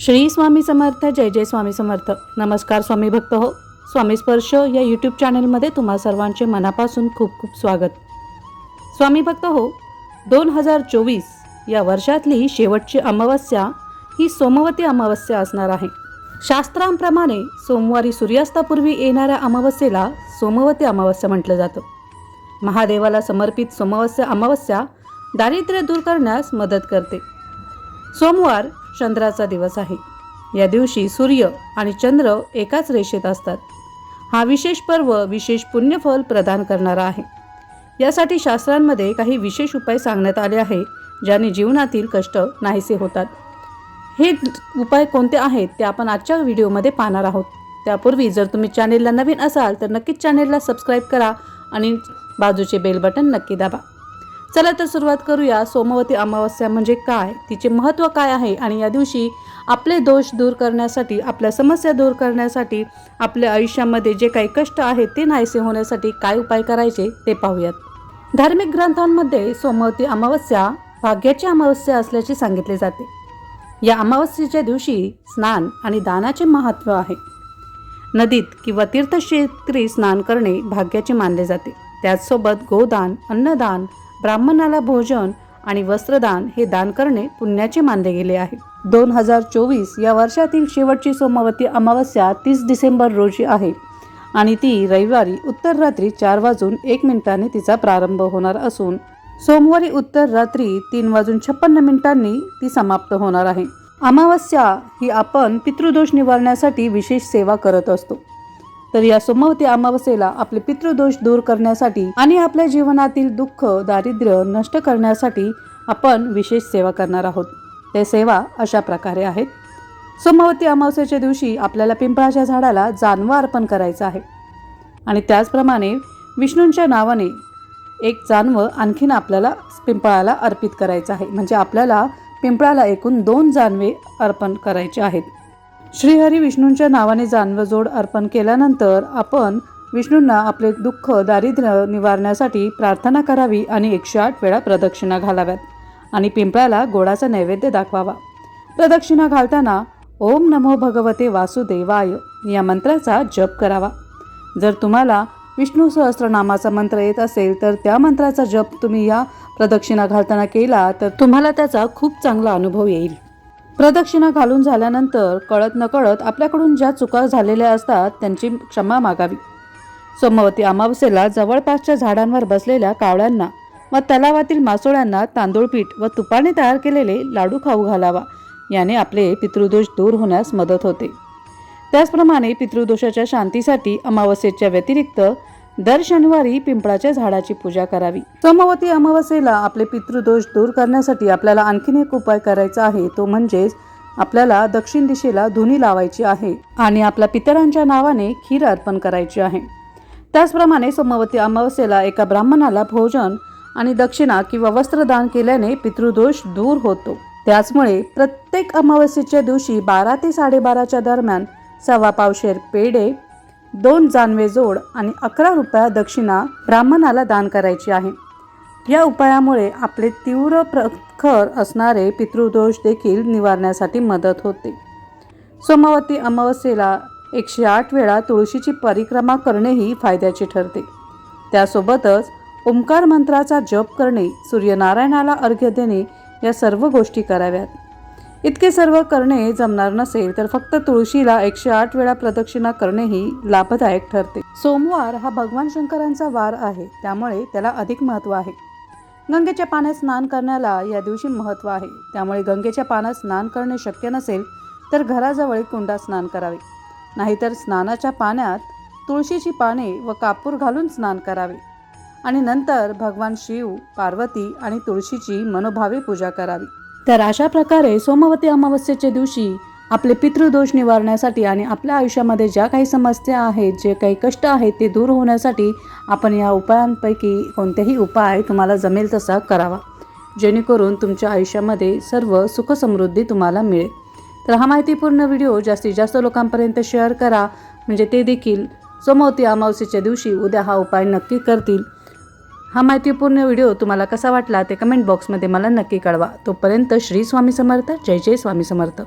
श्री स्वामी समर्थ जय जय स्वामी समर्थ. नमस्कार स्वामी भक्त हो. स्वामी स्पर्श या यूट्यूब चॅनलमध्ये तुम्हा सर्वांचे मनापासून खूप खूप स्वागत. स्वामी भक्त हो दोन हजार चोवीस या वर्षातली शेवटची अमावस्या ही सोमवती अमावस्या असणार आहे. शास्त्रांप्रमाणे सोमवारी सूर्यास्तापूर्वी येणाऱ्या अमावस्येला सोमवती अमावस्या म्हटलं जातं. महादेवाला समर्पित सोमवस्या अमावस्या दारिद्र्य दूर करण्यास मदत करते. सोमवार चंद्राचा दिवस आहे. या दिवशी सूर्य आणि चंद्र एकाच रेषेत असतात. हा विशेष पर्व विशेष पुण्यफल प्रदान करणारा आहे. यासाठी शास्त्रांमध्ये काही विशेष उपाय सांगण्यात आले आहे ज्याने जीवनातील कष्ट नाहीसे होतात. हे उपाय कोणते आहेत ते आपण आजच्या व्हिडिओमध्ये पाहणार आहोत. त्यापूर्वी जर तुम्ही चॅनेलला नवीन असाल तर नक्कीच चॅनेलला सबस्क्राईब करा आणि बाजूचे बेल बटन नक्की दाबा. चला तर सुरुवात करूया. सोमवती अमावस्या म्हणजे काय? तिचे महत्त्व काय आहे? आणि या दिवशी आपले दोष दूर करण्यासाठी आपल्या समस्या दूर करण्यासाठी आपल्या आयुष्यामध्ये जे काही कष्ट आहेत ते नाहीसे होण्यासाठी काय उपाय करायचे ते पाहूयात. धार्मिक ग्रंथांमध्ये सोमवती अमावस्या भाग्याची अमावस्या असल्याचे सांगितले जाते. या अमावस्येच्या दिवशी स्नान आणि दानाचे महत्त्व आहे. नदीत किंवा तीर्थक्षेत्री स्नान करणे भाग्याचे मानले जाते. त्याचसोबत गोदान अन्नदान ब्राह्मणाला भोजन आणि वस्त्रदान हे दान करणे पुण्याचे मानले गेले आहे. दोन हजार चोवीस या वर्षातील शेवटची सोमवती अमावस्या तीस डिसेंबर रोजी आहे आणि ती रविवारी उत्तर रात्री चार वाजून एक मिनिटाने तिचा प्रारंभ होणार असून सोमवारी उत्तर रात्री तीन वाजून छप्पन्न मिनिटांनी ती समाप्त होणार आहे. अमावस्या ही आपण पितृदोष निवारण्यासाठी विशेष सेवा करत असतो. तर या सोमवती अमावस्येला आपले पितृदोष दूर करण्यासाठी आणि आपल्या जीवनातील दुःख दारिद्र्य नष्ट करण्यासाठी आपण विशेष सेवा करणार आहोत. ते सेवा अशा प्रकारे आहेत. सोमवती अमावस्येच्या दिवशी आपल्याला पिंपळाच्या झाडाला जानवा अर्पण करायचं आहे. आणि त्याचप्रमाणे विष्णूंच्या नावाने एक जानवं आणखीन आपल्याला पिंपळाला अर्पित करायचं आहे. म्हणजे आपल्याला पिंपळाला एकूण दोन जानवे अर्पण करायचे आहेत. श्रीहरी विष्णूंच्या नावाने जानवजोड अर्पण केल्यानंतर आपण विष्णूंना आपले दुःख दारिद्र्य निवारण्यासाठी प्रार्थना करावी आणि एकशे आठ वेळा प्रदक्षिणा घालाव्यात आणि पिंपळाला गोडाचा नैवेद्य दाखवावा. प्रदक्षिणा घालताना ओम नमो भगवते वासुदेवाय या मंत्राचा जप करावा. जर तुम्हाला विष्णू सहस्रनामाचा मंत्र येत असेल तर त्या मंत्राचा जप तुम्ही या प्रदक्षिणा घालताना केला तर तुम्हाला त्याचा खूप चांगला अनुभव येईल. प्रदक्षिणा घालून झाल्यानंतर कळत नकळत आपल्याकडून ज्या चुका झालेल्या असतात त्यांची क्षमा मागावी. सोमवती अमावस्येला जवळपासच्या झाडांवर बसलेल्या कावळ्यांना व तलावातील मासोळ्यांना तांदूळपीठ व तुपाने तयार केलेले लाडू खाऊ घालावा याने आपले पितृदोष दूर होण्यास मदत होते. त्याचप्रमाणे पितृदोषाच्या शांतीसाठी अमावस्येच्या व्यतिरिक्त दर शनिवारी पिंपळाच्या झाडाची पूजा करावी. सोमवती अमावस्येला आपले पितृदोष दूर करण्यासाठी आपल्याला आणखीन एक उपाय करायचा आहे. तो म्हणजेच आपल्याला दक्षिण दिशेला धुनी लावायची आहे आणि आपल्या पितरांच्या नावाने खीर अर्पण करायची आहे. त्याचप्रमाणे सोमवती अमावस्येला एका ब्राह्मणाला भोजन आणि दक्षिणा किंवा वस्त्रदान केल्याने पितृदोष दूर होतो. त्याचमुळे प्रत्येक अमावस्येच्या दिवशी बारा ते साडेबाराच्या दरम्यान सव्वा पावशेर पेढे दोन जानवे जोड आणि अकरा रुपया दक्षिणा ब्राह्मणाला दान करायची आहे. या उपायामुळे आपले तीव्र प्रखर असणारे पितृदोष देखील निवारण्यासाठी मदत होते. सोमवती अमावस्येला एकशे आठ वेळा तुळशीची परिक्रमा करणेही फायद्याचे ठरते. त्यासोबतच ओंकार मंत्राचा जप करणे सूर्यनारायणाला अर्घ्य देणे या सर्व गोष्टी कराव्यात. इतके सर्व करणे जमणार नसेल तर फक्त तुळशीला एकशे आठ वेळा प्रदक्षिणा करणेही लाभदायक ठरते. सोमवार हा भगवान शंकरांचा वार आहे. त्यामुळे त्याला अधिक महत्त्व आहे. गंगेच्या पाण्यात स्नान करण्याला या दिवशी महत्त्व आहे. त्यामुळे गंगेच्या पाण्यात स्नान करणे शक्य नसेल तर घराजवळ कुंडा स्नान करावे. नाहीतर स्नानाच्या पाण्यात तुळशीची पाने व कापूर घालून स्नान करावे. आणि नंतर भगवान शिव पार्वती आणि तुळशीची मनोभावे पूजा करावी. तर अशा प्रकारे सोमवती अमावस्येच्या दिवशी आपले पितृदोष निवारण्यासाठी आणि आपल्या आयुष्यामध्ये ज्या काही समस्या आहेत जे काही कष्ट आहेत ते दूर होण्यासाठी आपण या उपायांपैकी कोणतेही उपाय तुम्हाला जमेल तसा करावा. जेणेकरून तुमच्या आयुष्यामध्ये सर्व सुखसमृद्धी तुम्हाला मिळेल. तर हा माहितीपूर्ण व्हिडिओ जास्तीत जास्त लोकांपर्यंत शेअर करा. म्हणजे ते देखील सोमवती अमावस्येच्या दिवशी उद्या हा उपाय नक्की करतील. हा माहितीपूर्ण व्हिडिओ तुम्हाला कसा वाटला ते कमेंट बॉक्समध्ये मला नक्की कळवा. तोपर्यंत श्री स्वामी समर्थ जय जय स्वामी समर्थ.